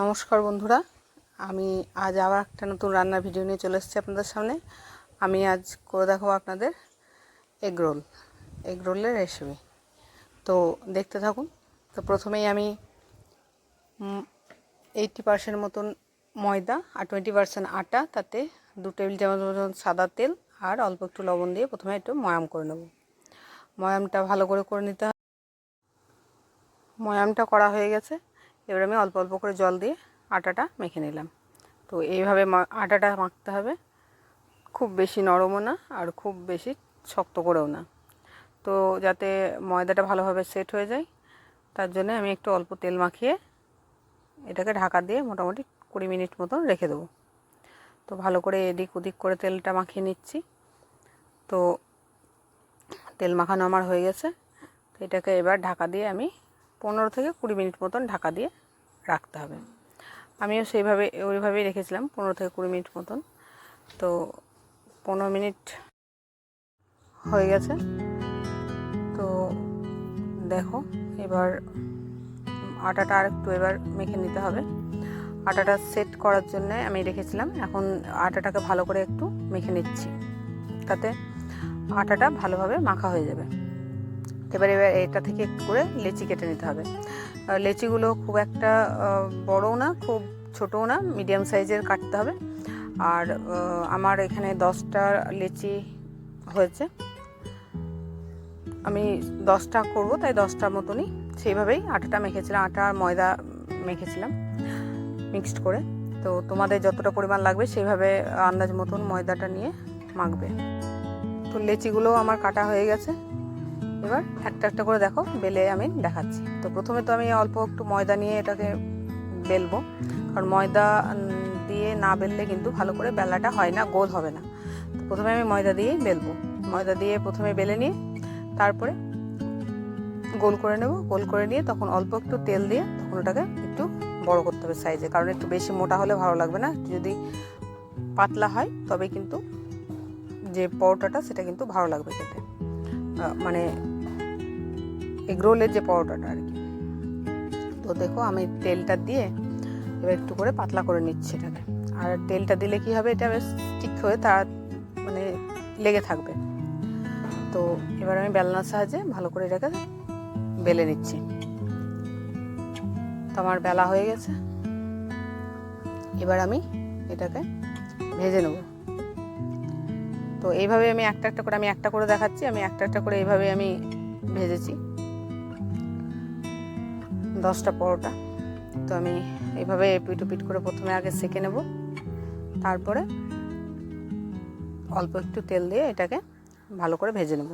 নমস্কার বন্ধুরা। আমি আজ আবার একটা নতুন রান্নার ভিডিও নিয়ে চলে এসেছি আপনাদের সামনে। আমি আজ করে দেখাবো আপনাদের এগ রোল, এগ রোলের রেসিপি তো দেখতে থাকুন, তো প্রথমেই আমি এইটটি পার্সেন্ট মতন ময়দা আর টোয়েন্টি পার্সেন্ট আটা, তাতে দু টেবিল চামচ মতন সাদা তেল আর অল্প একটু লবণ দিয়ে প্রথমে একটু ময়াম করে নেব। ময়ামটা ভালো করে করে নিতে হবে। ময়ামটা করা হয়ে গেছে। এবার আমি অল্প অল্প করে জল দিয়ে আটাটা মেখে নিলাম। তো এইভাবে আটাটা মাখতে হবে। খুব বেশি নরমও না আর খুব বেশি শক্ত করেও না। তো যাতে ময়দাটা ভালোভাবে সেট হয়ে যায়, তার জন্য আমি একটু অল্প তেল মাখিয়ে এটাকে ঢাকা দিয়ে মোটামুটি কুড়ি মিনিট মতন রেখে দেবো। তো ভালো করে এদিক ওদিক করে তেলটা মাখিয়ে নিচ্ছি। তো তেল মাখানো আমার হয়ে গেছে। তো এটাকে এবার ঢাকা দিয়ে আমি পনেরো থেকে কুড়ি মিনিট মতন ঢাকা দিয়ে রাখতে হবে। আমিও সেইভাবে, ওইভাবেই রেখেছিলাম, পনেরো থেকে কুড়ি মিনিট মতন। তো পনেরো মিনিট হয়ে গেছে। তো দেখো, এবার আটাটা আর একটু এবার মেখে নিতে হবে। আটাটা সেট করার জন্য আমি রেখেছিলাম। এখন আটাটাকে ভালো করে একটু মেখে নিচ্ছি। তাতে আটাটা ভালোভাবে মাখা হয়ে যাবে। এবার এবার এটা থেকে একটু করে লেচি কেটে নিতে হবে। লেচিগুলো খুব একটা বড়ও না, খুব ছোটও না, মিডিয়াম সাইজের কাটতে হবে। আর আমার এখানে দশটা লেচি হয়েছে। আমি দশটা করব, তাই দশটার মতনই। সেইভাবেই আটাটা মেখেছিলাম, আটা আর ময়দা মেখেছিলাম মিক্সড করে। তো তোমাদের যতটা পরিমাণ লাগবে সেইভাবে আন্দাজ মতন ময়দাটা নিয়ে মাখবে। তো লেচিগুলো আমার কাটা হয়ে গেছে। এবার একটা একটা করে দেখো, বেলে আমি দেখাচ্ছি। তো প্রথমে তো আমি অল্প একটু ময়দা নিয়ে এটাকে বেলবো। কারণ ময়দা দিয়ে না বেললে কিন্তু ভালো করে বেলাটা হয় না, গোল হবে না। তো প্রথমে আমি ময়দা দিয়েই বেলবো। ময়দা দিয়ে প্রথমে বেলে নিয়ে তারপরে গোল করে নেব। গোল করে নিয়ে তখন অল্প একটু তেল দিয়ে তখন ওটাকে একটু বড় করতে হবে সাইজে। কারণ একটু বেশি মোটা হলে ভালো লাগবে না। যদি পাতলা হয়, তবে কিন্তু যে পরোটাটা, সেটা কিন্তু ভালো লাগবে খেতে। মানে এগরোলের যে পরোটাটা আর কি। তো দেখো আমি তেলটা দিয়ে এবার একটু করে পাতলা করে নিচ্ছি এটাকে। আর তেলটা দিলে কি হবে? এটা বেশ ঠিক হয়ে তার মানে লেগে থাকবে। তো এবার আমি বেলনার সাহায্যে ভালো করে এটাকে বেলে নিচ্ছি। তো আমার বেলা হয়ে গেছে। এবার আমি এটাকে ভেজে নেব। তো এইভাবে আমি একটা একটা করে আমি একটা করে দেখাচ্ছি। আমি একটা একটা করে এইভাবে আমি ভেজেছি। দশটা পরোটা। তো আমি এইভাবে পিটু পিট করে প্রথমে আগে সেকে নেব। তারপরে অল্প একটু তেল দিয়ে এটাকে ভালো করে ভেজে নেব।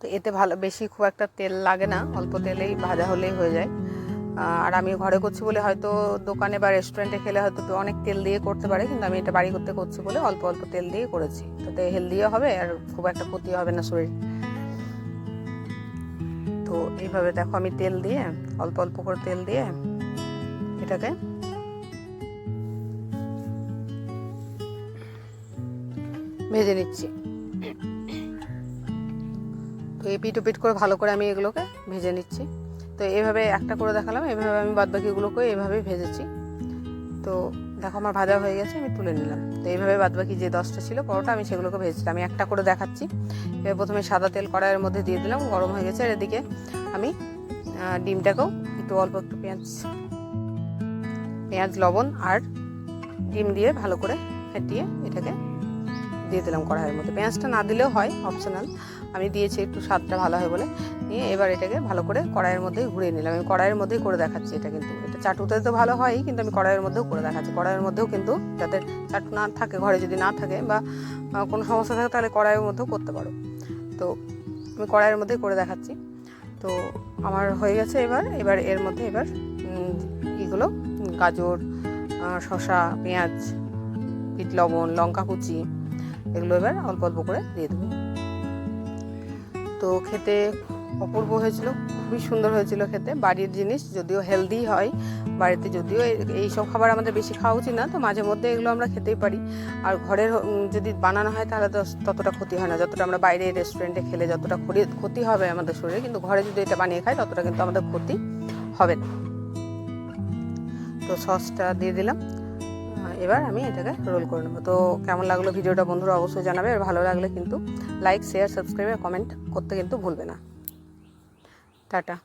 তো এতে ভালো, বেশি খুব একটা তেল লাগে না, অল্প তেলেই ভাজা হলেই হয়ে যায়। আর আমি ঘরে করছি বলে হয়তো দোকানে বা রেস্টুরেন্টে খেলে হয়তো অনেক তেল দিয়ে করতে পারে, কিন্তু আমি এটা বাড়ি করতে করছি বলে অল্প অল্প তেল দিয়ে করেছি। তাতে হেলদিও হবে আর খুব একটা ক্ষতি হবে না শরীর। তো এইভাবে দেখো আমি তেল দিয়ে, অল্প অল্প করে তেল দিয়ে এটাকে ভেজে নিচ্ছি। তো এই পিট পিট করে ভালো করে আমি এগুলোকে ভেজে নিচ্ছি। তো এইভাবে একটা করে দেখালাম, এইভাবে আমি বাদ বাকিগুলোকে এইভাবেই ভেজেছি। তো দেখো আমার ভাজা হয়ে গেছে, আমি তুলে নিলাম। তো এইভাবে বাদ বাকি যে দশটা ছিল, পরোটা আমি সেগুলোকে ভেজেছিলাম। আমি একটা করে দেখাচ্ছি। এবার প্রথমে সাদা তেল কড়াইয়ের মধ্যে দিয়ে দিলাম, গরম হয়ে গেছে। এদিকে আমি ডিমটাকেও একটু অল্প একটু পেঁয়াজ পেঁয়াজ, লবণ আর ডিম দিয়ে ভালো করে ফেটিয়ে এটাকে দিয়ে দিলাম কড়াইয়ের মধ্যে। পেঁয়াজটা না দিলেও হয় অপশনাল আমি দিয়েছি একটু স্বাদটা ভালো হয় বলে। নিয়ে এবার এটাকে ভালো করে কড়াইয়ের মধ্যেই ঘুরিয়ে নিলাম। আমি কড়াইয়ের মধ্যেই করে দেখাচ্ছি এটা কিন্তু। এটা চাটুতে তো ভালো হয়, কিন্তু আমি কড়াইয়ের মধ্যেও করে দেখাচ্ছি। কড়াইয়ের মধ্যেও কিন্তু যাদের চাটু না থাকে, ঘরে যদি না থাকে বা কোনো সমস্যা থাকে তাহলে কড়াইয়ের মধ্যেও করতে পারো। তো আমি কড়াইয়ের মধ্যেই করে দেখাচ্ছি। তো আমার হয়ে গেছে এবার। এবার এর মধ্যে এবার এগুলো গাজর শশা পেঁয়াজ, বিট, লবণ, লঙ্কা কুচি, এগুলো এবার অল্প অল্প করে দিয়ে দেবো। তো খেতে অপূর্ব হয়েছিল, খুবই সুন্দর হয়েছিল খেতে, বাড়ির জিনিস যদিও হেলদি হয়, বাড়িতে যদিও এইসব খাবার আমাদের বেশি খাওয়া উচিত না, তো মাঝে মধ্যে এগুলো আমরা খেতেই পারি। আর ঘরের যদি বানানো হয় তাহলে তো ততটা ক্ষতি হয় না, যতটা আমরা বাইরে রেস্টুরেন্টে খেলে যতটা ক্ষতি হবে আমাদের শরীরে, কিন্তু ঘরে যদি এটা বানিয়ে খাই ততটা কিন্তু আমাদের ক্ষতি হবে না। তো সসটা দিয়ে দিলাম। এবার আমি এটাকে রোল করে নেব। তো কেমন লাগল ভিডিওটা বন্ধুরা অবশ্যই জানাবে, আর ভালো লাগলে কিন্তু লাইক শেয়ার সাবস্ক্রাইব আর কমেন্ট করতে কিন্তু ভুলবে না। টাটা।